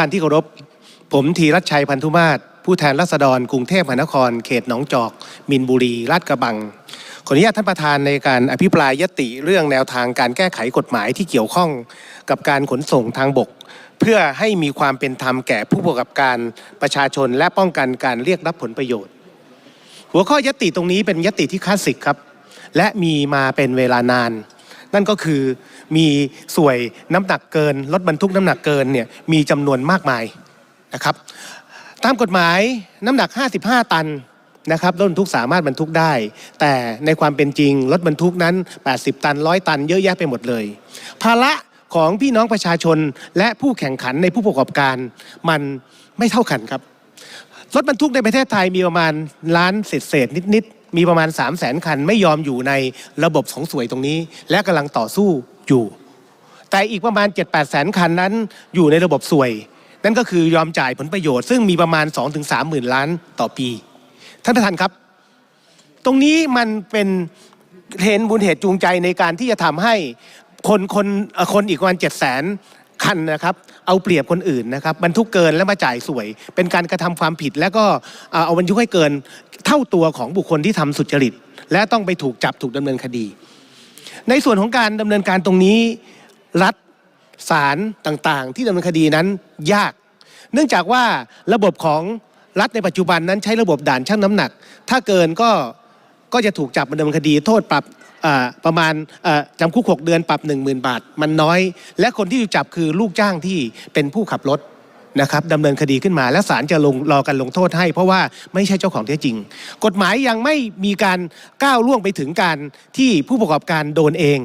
านที่เคารพ ผมธีรัชชัยพันธุมาศผู้แทนรัษฎรกรุงเทพมหานคร เขตหนองจอก มินบุรีลาดกระบัง ขออนุญาตท่านประธานในการอภิปรายยติเรื่องแนวทางการแก้ไขกฎหมายที่เกี่ยวข้องกับการขนส่งทางบก เพื่อให้มีความเป็นธรรมแก่ผู้ประกอบการประชาชนและป้องกันการเรียกรับผลประโยชน์ หัวข้อยติตรงนี้เป็นยติที่คลาสสิกครับ และมีมาเป็นเวลานาน นั่นก็คือมีสวยน้ำหนักเกินรถบรรทุกน้ำหนักเกินเนี่ยมีจำนวนมากมายนะครับ ตามกฎหมายน้ำหนัก 55 ตันนะครับรถบรรทุกสามารถบรรทุกได้ แต่ในความเป็นจริงรถบรรทุกนั้น 80 ตัน100ตันเยอะแยะไปหมดเลย ภาระของพี่น้องประชาชนและผู้แข่งขันในผู้ประกอบการ มันไม่เท่ากันครับรถบรรทุกในประเทศไทยมีประมาณล้านเศษเศษนิดๆ มีประมาณ 3 0 0แสนคันไม่ยอมอยู่ในระบบของสวยตรงนี้ และกำลังต่อสู้อยู่ แต่อีกประมาณ 7-8แสนคันนั้นอยู่ในระบบสวย นั่นก็คือยอมจ่ายผลประโยชน์ซึ่งมีประมาณ 2-3หมื่นล้านต่อปี ท่านประธานครับ ตรงนี้มันเป็นเห็นบุญเหตุจูงใจในการที่จะทำให้คนคนคนอีกประมาณเจ็ดแสน คันนะครับ เอาเปรียบคนอื่นนะครับบรรทุกเกินแล้วมาจ่ายสวย เป็นการกระทำความผิด แล้วก็เอาบรรทุกให้เกินเท่าตัวของบุคคลที่ทำสุจริต และต้องไปถูกจับถูกดำเนินคดี ในส่วนของการดำเนินการตรงนี้รัฐศาลต่างๆ ที่ดำเนินคดีนั้นยาก เนื่องจากว่าระบบของรัฐในปัจจุบันนั้นใช้ระบบด่านชั่งน้ำหนัก ถ้าเกินก็ ก็จะถูกจับดำเนินคดีโทษปรับประมาณจำคุก 6 เดือนปรับ 1 0,000 บาท มันน้อย และคนที่ถูกจับคือลูกจ้างที่เป็นผู้ขับรถนะครับดำเนินคดีขึ้นมา และศาลจะลงรอกันลงโทษให้ เพราะว่าไม่ใช่เจ้าของแท้จริง กฎหมายยังไม่มีการก้าวล่วงไปถึงการที่ผู้ประกอบการโดนเอง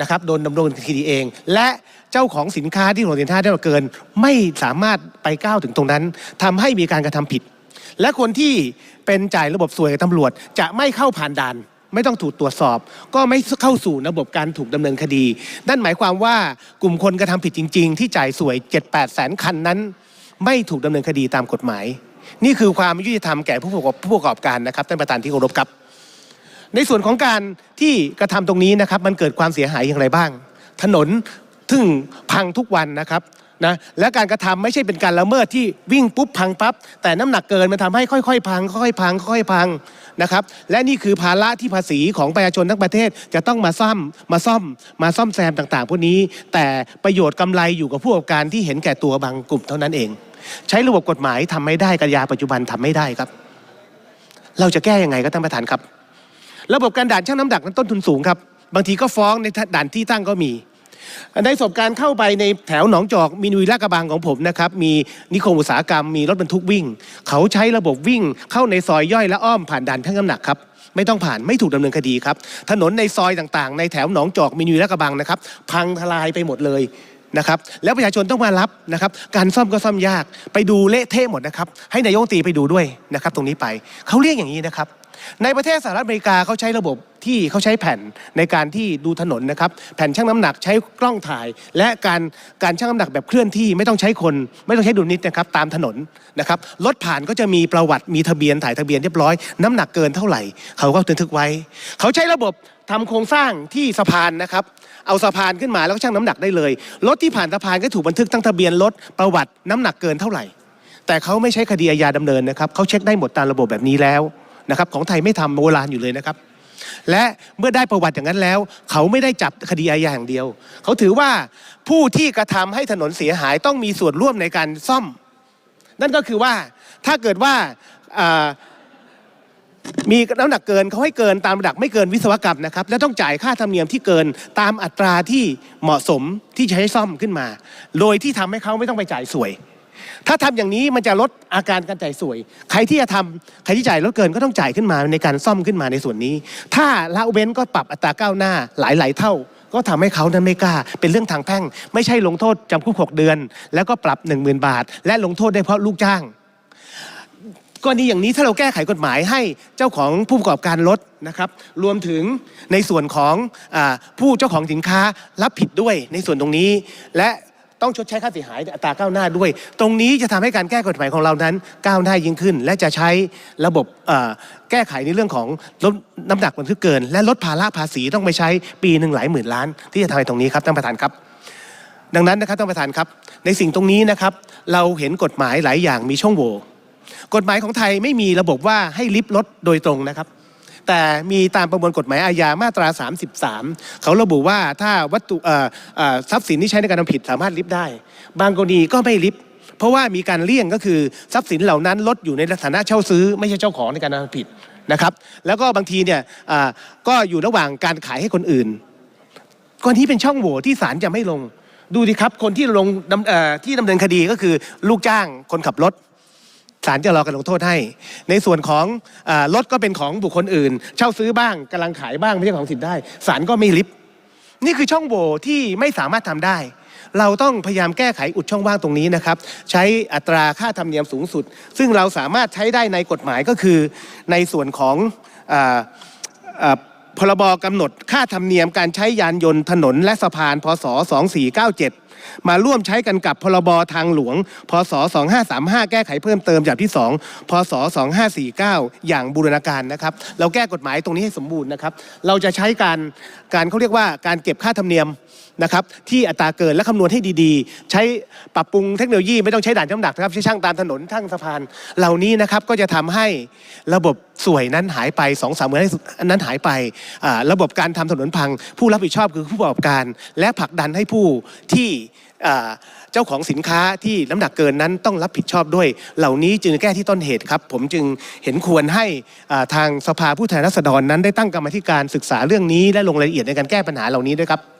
นะครับโดนดำเนินคดีเอง และเจ้าของสินค้าที่ถนนสินค้าได้เกิน ไม่สามารถไปก้าวถึงตรงนั้นทำให้มีการกระทำผิด และคนที่เป็นจ่ายระบบสวยกับตำรวจ จะไม่เข้าผ่านด่าน ไม่ต้องถูกตรวจสอบ ก็ไม่เข้าสู่ระบบการถูกดำเนินคดี นั่นหมายความว่ากลุ่มคนกระทำผิดจริง ๆ ที่จ่ายสวย 7-8 แสนคันนั้น ไม่ถูกดำเนินคดีตามกฎหมาย นี่คือความยุติธรรมแก่ผู้ประกอบผู้ประกอบการนะครับท่านประธานที่เคารพครับ ในส่วนของการที่กระทำตรงนี้นะครับมันเกิดความเสียหายอย่างไรบ้าง ถนน ทึ่งพังทุกวันนะครับนะและการกระทำไม่ใช่เป็นการละเมิดที่วิ่งปุ๊บพังปั๊บแต่น้ำหนักเกินมันทำให้ค่อยๆ พังค่อยๆพังค่อยๆพังนะครับ และนี่คือภาระที่ภาษีของประชาชนทั้งประเทศจะต้องมาซ่อมมาซ่อมมาซ่อมแซมต่างๆ พวกนี้ แต่ประโยชน์กำไรอยู่กับผู้ประกอบการที่เห็นแก่ตัวบางกลุ่มเท่านั้นเอง ใช้ระบบกฎหมายทำไม่ได้กระยาปัจจุบันทำไม่ได้ครับ เราจะแก้ยังไงก็ท่านประธานครับ ระบบการด่านช่างน้ำหนักนั้นต้นทุนสูงครับบางทีก็ฟ้องในด่านที่ตั้งก็มี ในประสบการณ์เข้าไปในแถวหนองจอกมีนุยลาดกระบังของผมนะครับมีนิคมอุตสาหกรรมมีรถบรรทุกวิ่ง เขาใช้ระบบวิ่งเข้าในซอยย่อยและอ้อมผ่านด่านช่างน้ำหนักครับไม่ต้องผ่านไม่ถูกดำเนินคดีครับ ถนนในซอยต่างๆ ในแถวหนองจอกมีนุยลาดกระบังนะครับ พังทลายไปหมดเลยนะครับแล้วประชาชนต้องมารับนะครับการซ่อมก็ซ่อมยากไปดูเละเทะหมดนะครับให้นายกตีไปดูด้วยนะครับตรงนี้ไปเขาเรียกอย่างนี้นะครับ ในประเทศสหรัฐอเมริกาเขาใช้ระบบที่เขาใช้แผ่นในการที่ดูถนนนะครับ แผ่นชั่งน้ำหนักใช้กล้องถ่าย และการการชั่งน้ำหนักแบบเคลื่อนที่ไม่ต้องใช้คน ไม่ต้องใช้ดุลนิดนะครับตามถนนนะครับรถผ่านก็จะมีประวัติมีทะเบียนถ่ายทะเบียนเรียบร้อย น้ำหนักเกินเท่าไหร่ เขาก็บันทึกไว้ เขาใช้ระบบทำโครงสร้างที่สะพานนะครับเอาสะพานขึ้นมาแล้วก็ชั่งน้ำหนักได้เลยรถที่ผ่านสะพานก็ถูกบันทึกทั้งทะเบียนรถประวัติน้ำหนักเกินเท่าไหร่ แต่เขาไม่ใช้คดีอาญาดำเนินนะครับเขาเช็คได้หมดตามระบบแบบนี้แล้ว นะครับของไทยไม่ทำโบราณอยู่เลยนะครับ และเมื่อได้ประวัติอย่างนั้นแล้ว เขาไม่ได้จับคดีอาญาอย่างเดียว เขาถือว่าผู้ที่กระทำให้ถนนเสียหายต้องมีส่วนร่วมในการซ่อม นั่นก็คือว่าถ้าเกิดว่ามีน้ำหนักเกินเขาให้เกินตามระดับไม่เกินวิศวกรรมนะครับ และต้องจ่ายค่าธรรมเนียมที่เกินตามอัตราที่เหมาะสมที่จะให้ซ่อมขึ้นมา โดยที่ทำให้เขาไม่ต้องไปจ่ายสวย ถ้าทำอย่างนี้มันจะลดอาการการจ่ายสวย ใครที่จะทำใครที่จ่ายลดเกินก็ต้องจ่ายขึ้นมาในการซ่อมขึ้นมาในส่วนนี้ ถ้าละเว้นก็ปรับอัตราก้าวหน้าหลาย ๆ เท่า ก็ทำให้เขานั้นไม่กล้า เป็นเรื่องทางแพ่ง ไม่ใช่ลงโทษจำคุก6เดือน แล้วก็ปรับ 1 0,000 บาท และลงโทษได้เพราะลูกจ้างกรณีอย่างนี้ถ้าเราแก้ไขกฎหมายให้เจ้าของผู้ประกอบการรถนะครับ รวมถึงในส่วนของอผู้เจ้าของสินค้ารับผิดด้วยในส่วนตรงนี้และ ต้องชดใช้ค่าเสียหายอัตราก้าวหน้าด้วย ตรงนี้จะทำให้การแก้กฎหมายของเรานั้นก้าวหน้ายิ่งขึ้น และจะใช้ระบบแก้ไขในเรื่องของลดน้ำหนักบรรทุกเกิน และลดภาระภาษีต้องไปใช้ปีหนึ่งหลายหมื่นล้าน ที่จะทำให้ตรงนี้ครับท่านประธานครับ ดังนั้นนะครับท่านประธานครับ ในสิ่งตรงนี้นะครับ เราเห็นกฎหมายหลายอย่างมีช่องโหว่กฎหมายของไทยไม่มีระบบว่าให้ลิฟต์รถโดยตรงนะครับ แต่มีตามประมวลกฎหมายอาญามาตรา 33 เขาระบุว่าถ้าวัตถุทรัพย์สินที่ใช้ในการทำผิดสามารถลิฟต์ได้ บางกรณีก็ไม่ลิฟต์เพราะว่ามีการเลี่ยงก็คือทรัพย์สินเหล่านั้นลดอยู่ในฐานะเช่าซื้อ ไม่ใช่เจ้าของในการทำผิดนะครับ แล้วก็บางทีเนี่ยก็อยู่ระหว่างการขายให้คนอื่นกรณีเป็นช่องโหว่ที่ศาลจะไม่ลง ดูดิครับคนที่ลงที่ดำเนินคดีก็คือลูกจ้างคนขับรถ ศาลจะรอการลงโทษให้ ในส่วนของอรถก็เป็นของบุคคลอื่น เช่าซื้อบ้างกำลังขายบ้างไม่ใช่ของสิทธิ์ได้ศาลก็ไม่ลิฟต์นี่คือช่องโหว่ที่ไม่สามารถทำได้ เราต้องพยายามแก้ไขอุดช่องว่างตรงนี้นะครับ ใช้อัตราค่าธรรมเนียมสูงสุด ซึ่งเราสามารถใช้ได้ในกฎหมายก็คือในส่วนของออพรบกำหนดค่าธรรมเนียมการใช้ยานยนต์ถนนและสะพาน พศ 2497 มาร่วมใช้กันกับพรบทางหลวง พศ 2535 แก้ไขเพิ่มเติมจากที่ 2 พศ 2549 อย่างบูรณาการนะครับ เราแก้กฎหมายตรงนี้ให้สมบูรณ์นะครับ เราจะใช้การการเขาเรียกว่าการเก็บค่าธรรมเนียม นะครับที่อัตราเกินและคำนวณให้ดีๆ ใช้ปรับปรุงเทคโนโลยีไม่ต้องใช้ด่านช่างน้ำหนักนะครับใช้ช่างตามถนนช่างสะพาน เหล่านี้นะครับก็จะทำให้ระบบสวยนั้นหายไปสองสามเมือนนั้นหายไประบบการทำถนนพัง ผู้รับผิดชอบคือผู้ประกอบการ และผลักดันให้ผู้ที่เจ้าของสินค้าที่น้ำหนักเกินนั้นต้องรับผิดชอบด้วย เหล่านี้จึงแก้ที่ต้นเหตุครับ ผมจึงเห็นควรให้ทางสภาผู้แทนราษฎรนั้นได้ตั้งกรรมธิการศึกษาเรื่องนี้และลงรายละเอียดในการแก้ปัญหาเหล่านี้ด้วยครับ